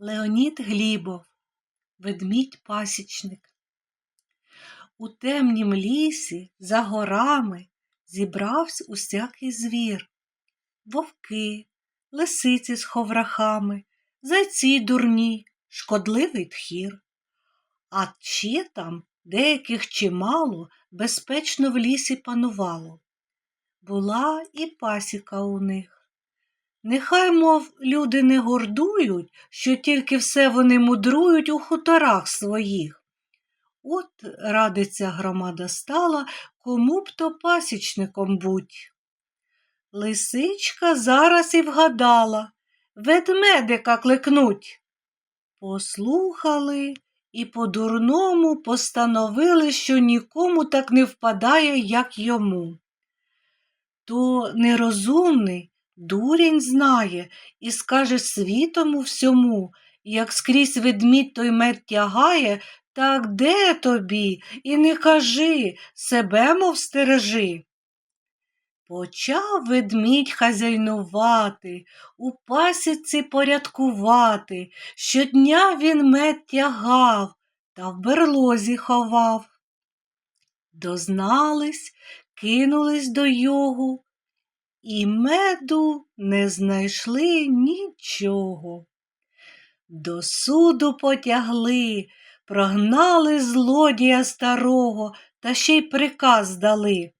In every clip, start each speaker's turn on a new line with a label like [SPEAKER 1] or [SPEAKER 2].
[SPEAKER 1] Леонід Глібов, ведмідь пасічник. У темнім лісі за горами зібрався усякий звір. Вовки, лисиці з ховрахами, зайці дурні, шкодливий тхір. А ще там деяких чимало безпечно в лісі панувало. Була і пасіка у них. Нехай, мов, люди не гордують, що тільки все вони мудрують у хуторах своїх. От радиться громада стала, кому б то пасічником будь. Лисичка зараз і вгадала, ведмедика кликнуть. Послухали і по-дурному постановили, що нікому так не впадає, як йому. То нерозумний дурень знає і скаже світому всьому, як скрізь ведмідь той мед тягає, так де тобі, і не кажи, себе мов стережи. Почав ведмідь хазяйнувати, у пасіці порядкувати, щодня він мед тягав та в берлозі ховав. Дознались, кинулись до йогу, і меду не знайшли нічого. До суду потягли, прогнали злодія старого та ще й приказ дали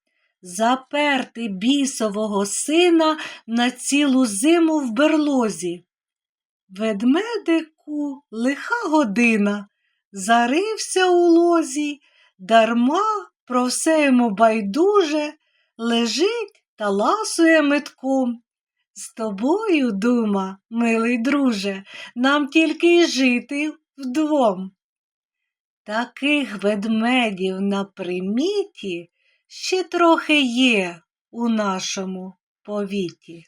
[SPEAKER 1] заперти бісового сина на цілу зиму в берлозі. Ведмедику лиха година, зарився у лозі, дарма про все йому байдуже, лежить та ласує метком. З тобою, дума, милий друже, нам тільки й жити вдвом. Таких ведмедів на приміті ще трохи є у нашому повіті.